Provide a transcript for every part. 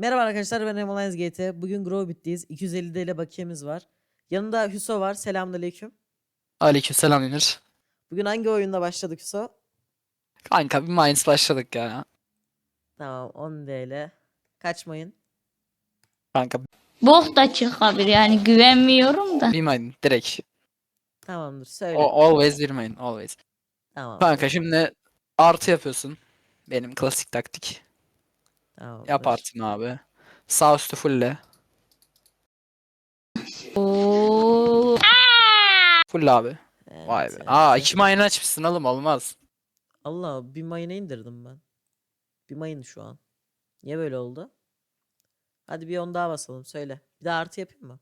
Merhaba arkadaşlar ben Emolines GT. Bugün Growbit'teyiz. 250 TL bakiyemiz var. Yanında Hüso var. Selamünaleyküm. Aleykümselam Emir. Bugün hangi oyunda başladık Hüso? Kanka bir Mainz başladık ya. Tamam 10 TL. Kaçmayın. Kanka Bok da çıkabilir yani güvenmiyorum da. bir Mainz direkt. Tamamdır söyle. O, always bir Mainz always. Tamam. Kanka şimdi artı yapıyorsun. Benim klasik taktik. Tamamdır. Yap artın abi. Sağ üstü fulle. Oo. Full abi. Evet, Vay be. evet, Aa iki mayın açmışsın oğlum olmaz. Allah bir mayına indirdim ben. Bir mayın şu an. Niye böyle oldu? Hadi bir 10 daha basalım söyle. Bir daha artı yapayım mı?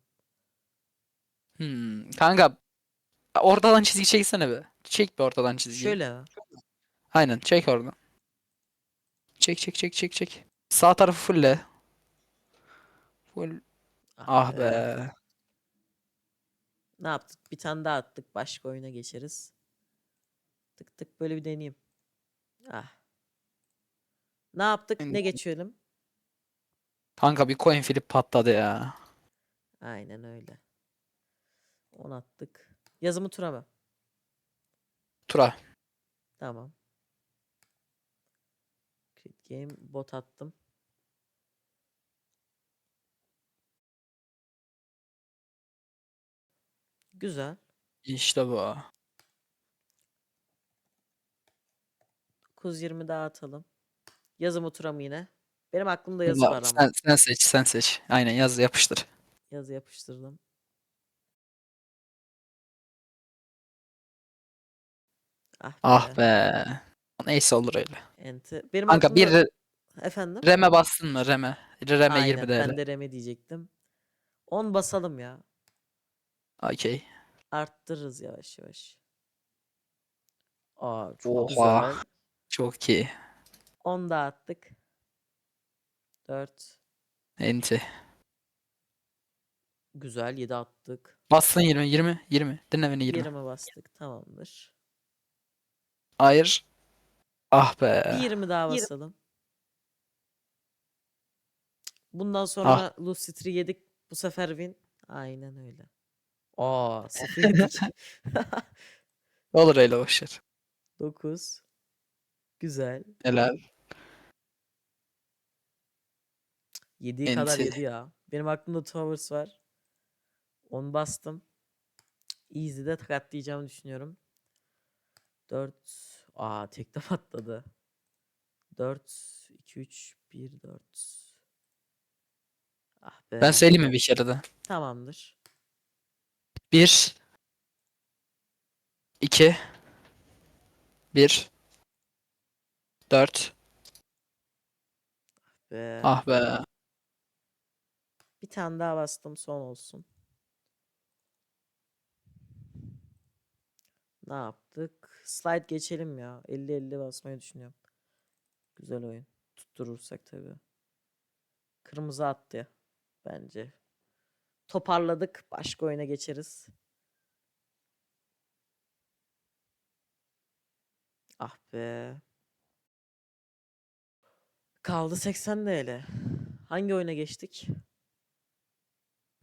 Hmm. Kanka ortadan çizgi çeksene be. Çek bir ortadan çizgi. Şöyle mi? Aynen çek oradan. Çek çek çek çek çek. Sağ tarafı fulle. Full. Ah be. Ne yaptık? Bir tane daha attık. Başka oyuna geçeriz. Tık tık böyle bir deneyeyim. Ah. Ne yaptık? Ne geçiyorum? Kanka bir coin flip patladı ya. Aynen öyle. 10 attık. Yazımı tura mı? Tura. Tamam. Game bot attım. Güzel. İşte bu. 920 daha atalım. Tura mı yine? Benim aklımda yazı Valla var ama. Sen, sen seç, sen seç. Aynen yaz yapıştır. Yazı yapıştırdım. Ah be. Ah be. Neyse olur öyle. Enti. Benim Kanka bir aklımda... Efendim? reme bastın mı reme? Reme Aynen, 20 ben TL. de reme diyecektim. 10 basalım ya. Okey. Arttırırız yavaş yavaş. Aa çok Oha. güzel. Çok iyi. 10 da attık. 4. Enti. Güzel 7 attık. Bastın 20 20 20. Dinle beni 20. 20 bastık. Tamamdır. Hayır. Ah be. Bir 20 daha basalım. Bundan Ah. sonra Lucidry yedik. Bu sefer win. Aynen öyle. Aa 0 yedik. Olur öyle boşver. 9. Güzel. Helal. 7'ye kadar Enti. 7 ya. Benim aklımda Towers var. 10 bastım. Easy'de takatlayacağımı düşünüyorum. 4. Aa tekte patladı. 4, 2, 3, 1, 4. Ah be. Ben söyleyeyim mi bir kere de? Tamamdır. 1 2 1 4 Be. Ah be. Bir tane daha bastım son olsun. Ne yaptık? Slide geçelim ya. 50-50 basmayı düşünüyorum. Güzel oyun. Tutturursak tabii. Kırmızı attı bence. Toparladık. Başka oyuna geçeriz. Ah be. Kaldı 80 TL. Hangi oyuna geçtik?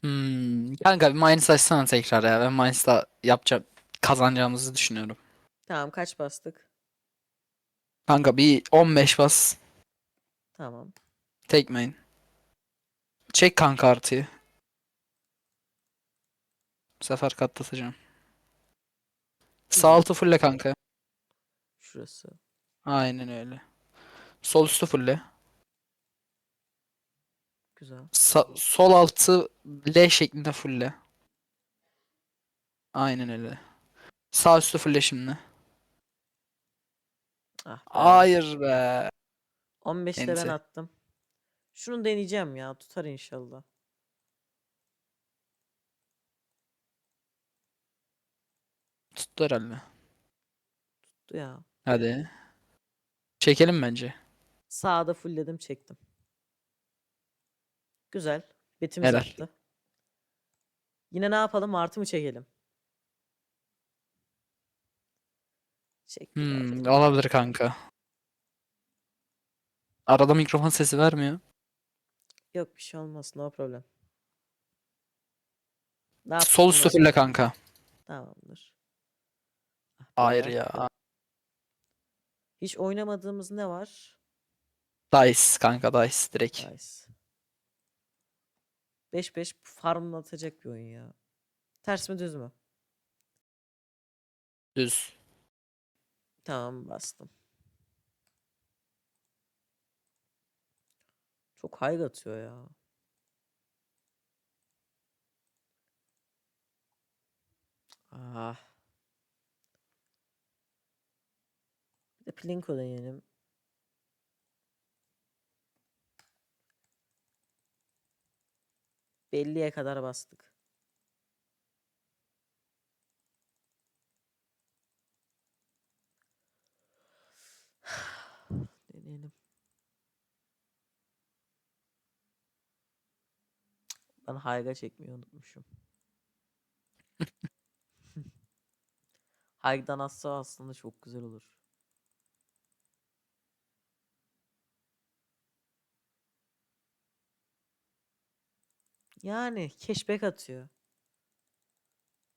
Hmm, kanka bir Mainz açsana tekrar ya. Ben Mainz'da yapacağım kazanacağımızı düşünüyorum. Tamam kaç bastık? Kanka bir 15 bas. Tamam. Tek main. Çek kanka artıyı. Bu sefer katlatacağım. Sağ altı fulle kanka. Şurası. Aynen öyle. Sol üstü fulle. Güzel. Sa- sol altı L şeklinde fulle. Aynen öyle. Sağ üstü şimdi. Ah. Hayır be. 15'te ben attım. Şunu deneyeceğim ya. Tutar inşallah. Tuttu herhalde. Tuttu ya. Hadi. Çekelim bence. Sağda fullledim çektim. Güzel. Betimiz Helal. attı. Yine ne yapalım? Artı mı çekelim? Çektik Hmm, olabilir kanka. Arada mikrofon sesi vermiyor. Yok bir şey olmaz. No problem. Ne Sol fulle sonra? kanka. Tamamdır. Ah, Hayır ya. Hiç oynamadığımız ne var? Dice kanka dice direkt. Nice. 5-5 farmla atacak bir oyun ya. Ters mi düz mü? Düz. Tamam bastım. Çok high atıyor ya. Ah. Bir de Plinko deneyelim. Belliye kadar bastık. Deneyelim. Ben Hayga çekmeyi unutmuşum. Hayg'dan atsa aslında çok güzel olur. Yani cashback atıyor.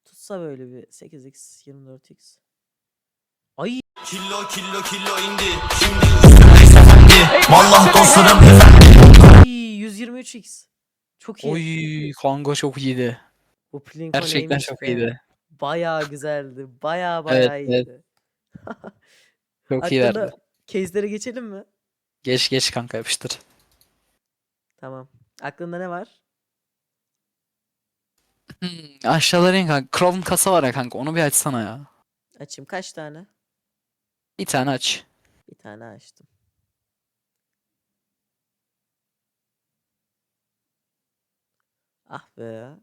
Tutsa böyle bir 8x 24x. Ay Kilo kilo kilo indi Şimdi üstüne efendi Vallah dostlarım Ay, 123x. Çok iyi. Oy kanka çok iyiydi. Bu Plinko Gerçekten çok iyiydi. Bayağı güzeldi. Bayağı Evet, bayağı evet. iyiydi. Çok iyi verdi. Aklında case'lere geçelim mi? Geç geç kanka yapıştır. Tamam. Aklında ne var? Hmm, aşağılara in kanka. Chrome kasa var ya kanka onu bir açsana ya. Açayım. Kaç tane? Bir tane aç. Bir tane açtım. Ah be.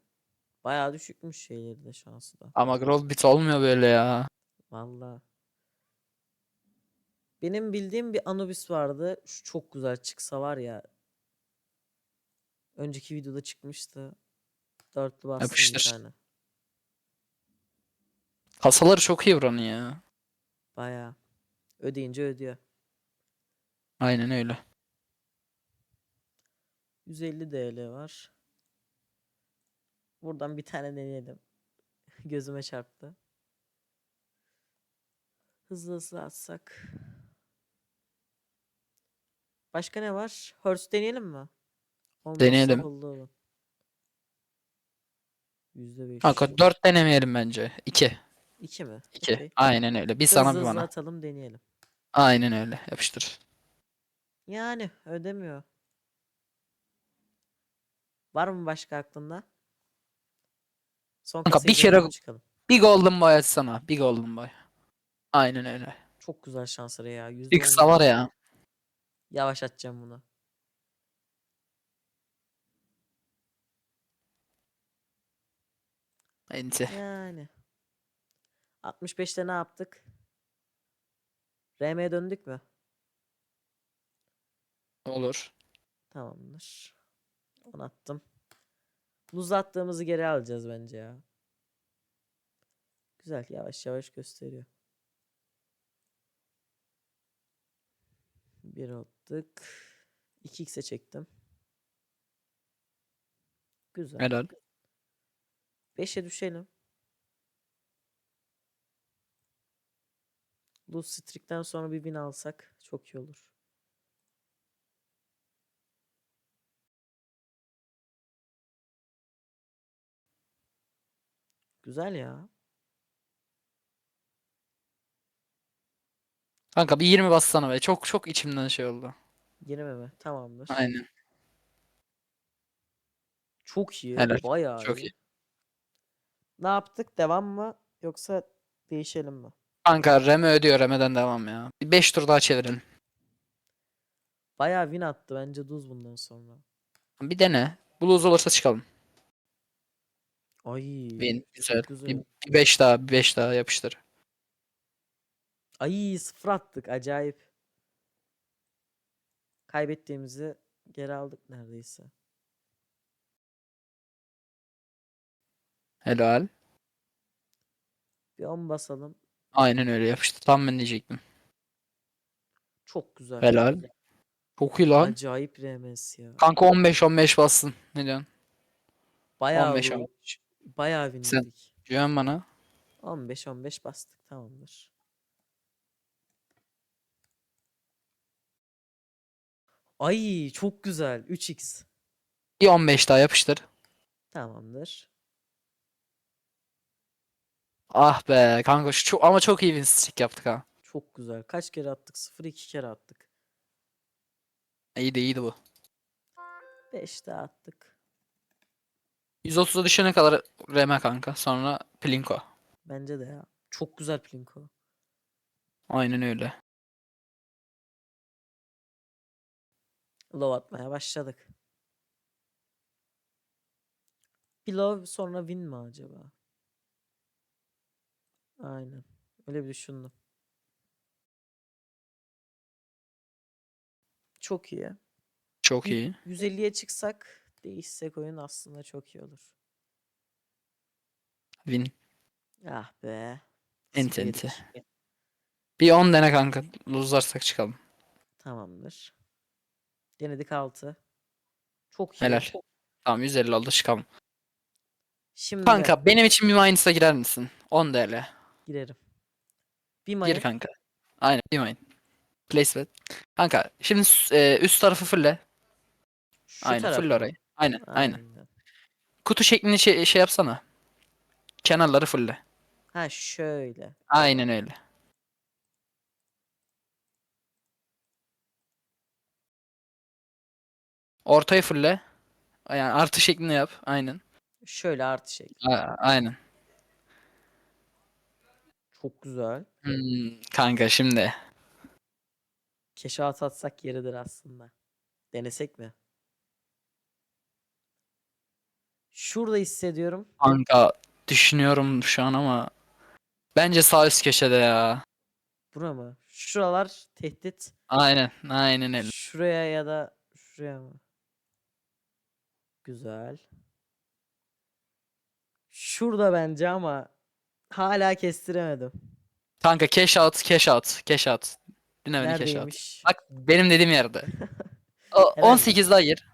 Bayağı düşükmüş şeyleri de şansı da. Ama Growth bit olmuyor böyle ya. Valla. Benim bildiğim bir Anubis vardı. Şu çok güzel çıksa var ya. Önceki videoda çıkmıştı. Dörtlü bastım bir Yapıştır. tane. Kasaları çok iyi buranın ya. Bayağı. Ödeyince ödüyor. Aynen öyle. 150 DL var. Buradan bir tane deneyelim. Gözüme çarptı. Hızlı hızlı atsak. Başka ne var? Hearst deneyelim mi? Olmazsa Deneyelim. olun. %5. Kanka 4 denemeyelim bence. 2. 2 mi? 2. Okey. Aynen öyle. Bir Hızlı sana bir hızlı bana. atalım deneyelim. Aynen öyle. Yapıştır. Yani ödemiyor. Var mı başka aklında? Son Kanka, bir kere- çıkalım. Bir golden boy açsana. Bir golden boy. Aynen öyle. Çok güzel şansları ya. %10 Bir kısa var ya. Yavaş atacağım bunu. Enti. Yani. 65'te ne yaptık? RM'ye döndük mü? Olur. Tamamdır. 10 attım. Buz attığımızı geri alacağız bence ya. Güzel yavaş yavaş gösteriyor. Bir attık. 2x'e çektim. Güzel. Helal. 5'e düşelim. Lose streak'ten sonra bir win alsak çok iyi olur. Güzel ya. Kanka bir 20 bassana be. Çok çok içimden şey oldu. 20 mi? Tamamdır. Aynen. Çok iyi. Helal, Bayağı çok iyi. Ne yaptık? Devam mı? Yoksa değişelim mi? Kanka Reme ödüyor. Reme'den devam ya. Bir 5 tur daha çevirelim. Bayağı win attı bence Duz bundan sonra. Bir dene. Blues olursa çıkalım. Ay. Win. Güzel. güzel. Bir 5 daha. Bir 5 daha yapıştır. Ay sıfır attık. Acayip. Kaybettiğimizi geri aldık neredeyse. Helal. Bir 10 basalım. Aynen öyle yapıştır. Tam ben diyecektim. Çok güzel. Helal. Çok iyi lan. Acayip RMS ya. Kanka 15 15 bassın. Ne diyorsun? Bayağı 15 bu- 15. bayağı Sen- winledik. Güven bana. 15 15 bastık tamamdır. Ay çok güzel. 3x. Bir 15 daha yapıştır. Tamamdır. Ah be kanka şu çok, ama çok iyi win streak yaptık ha. Çok güzel. Kaç kere attık? 0 2 kere attık. İyiydi iyiydi bu. 5 daha attık. 130'a düşene kadar reme kanka. Sonra plinko. Bence de ya. Çok güzel Plinko. Aynen öyle. Low atmaya başladık. Bir sonra win mi acaba? Aynen. Öyle bir düşündüm. Çok iyi. Çok iyi. 150'ye çıksak değişsek oyun aslında çok iyi olur. Win. Ah be. Enti enti. Bir 10 dene kanka. Luzlarsak çıkalım. Tamamdır. Denedik 6. Çok iyi. Helal. Tamam 150 oldu çıkalım. Şimdi Kanka benim için bir Minus'a girer misin? 10 TL. girerim. Bir Gir mayın. kanka. Aynen bir Mine. Place bet. Kanka şimdi e, üst tarafı fulle. Şu Aynen taraf full mı? orayı. Aynen aynen. Aynen. Kutu şeklini şey, şey yapsana. Kenarları fulle. Ha şöyle. Aynen öyle. Ortayı fulle. Yani artı şeklinde yap. Aynen. Şöyle artı şey. A- aynen. Çok güzel. Hmm, kanka şimdi. Keşat atsak yeridir aslında. Denesek mi? Şurada hissediyorum. Kanka düşünüyorum şu an ama. Bence sağ üst köşede ya. Bura mı? Şuralar tehdit. Aynen. Aynen öyle. Şuraya ya da şuraya mı? Güzel. Şurada bence ama hala kestiremedim. Kanka cash out, cash out, cash out. Dinle beni cash out. Neredeymiş? Bak benim dediğim yerde. O, Herhalde. 18 daha gir.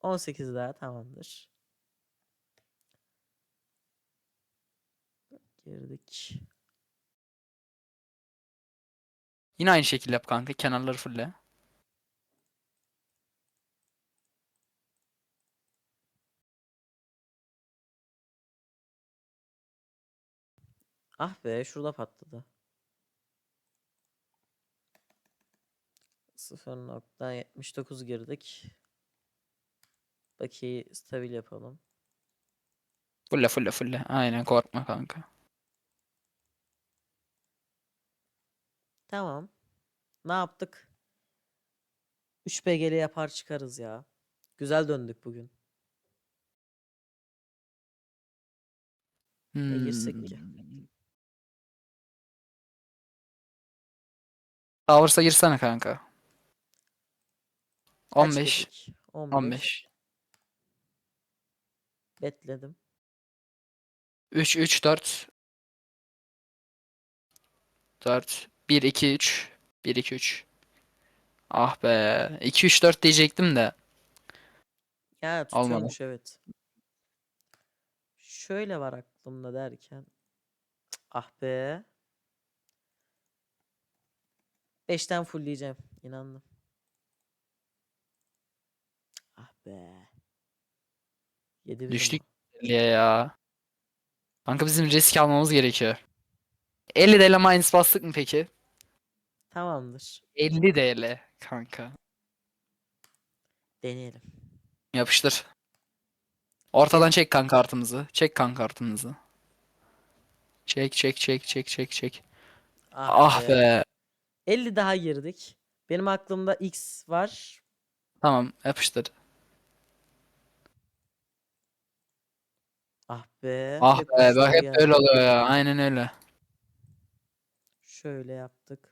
18 daha tamamdır. Girdik. Yine aynı şekilde yap kanka. Kenarları fulle. Ah be şurada patladı. 0.79 girdik. Bakiyeyi stabil yapalım. Fulle fulle fulle. Aynen korkma kanka. Tamam. Ne yaptık? 3 BG'li yapar çıkarız ya. Güzel döndük bugün. Ne girsek ki? Towers'a girsene kanka. Kaç 15. dedik? 15. 15. Betledim. 3 3 4 4 1 2 3 1 2 3 Ah be. 2 3 4 diyecektim de. Ya tutuyormuş evet. Şöyle var aklımda derken. Ah be. 5'ten fullleyeceğim. inandım. Ah be. 7 Düştük. 50'ye ya. Kanka bizim risk almamız gerekiyor. 50 DL minus bastık mı peki? Tamamdır. 50 DL kanka. Deneyelim. Yapıştır. Ortadan çek kan kartımızı. Çek kan kartımızı. Çek çek çek çek çek çek. Ah, Ah be. be. 50 daha girdik. Benim aklımda X var. Tamam yapıştır. Ah be. Ah be bak uçlar hep geldi. öyle oluyor ya. Aynen öyle. Şöyle yaptık.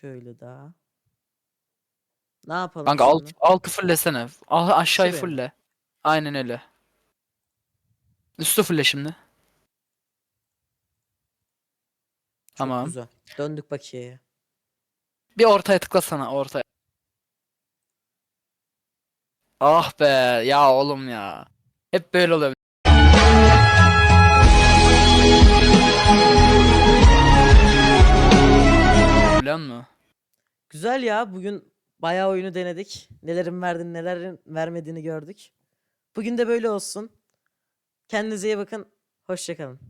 Şöyle daha. Ne yapalım Kanka alt, altı fullesene. Ah, aşağıyı Şuraya fulle. Aynen öyle. Üstü fulle şimdi. Çok Tamam. güzel. Döndük bakiyeye. Bir ortaya tıklasana ortaya. Ah be ya oğlum ya. Hep böyle oluyor. Biliyor musun? Güzel ya bugün bayağı oyunu denedik. Nelerin verdiğini nelerin vermediğini gördük. Bugün de böyle olsun. Kendinize iyi bakın. Hoşçakalın.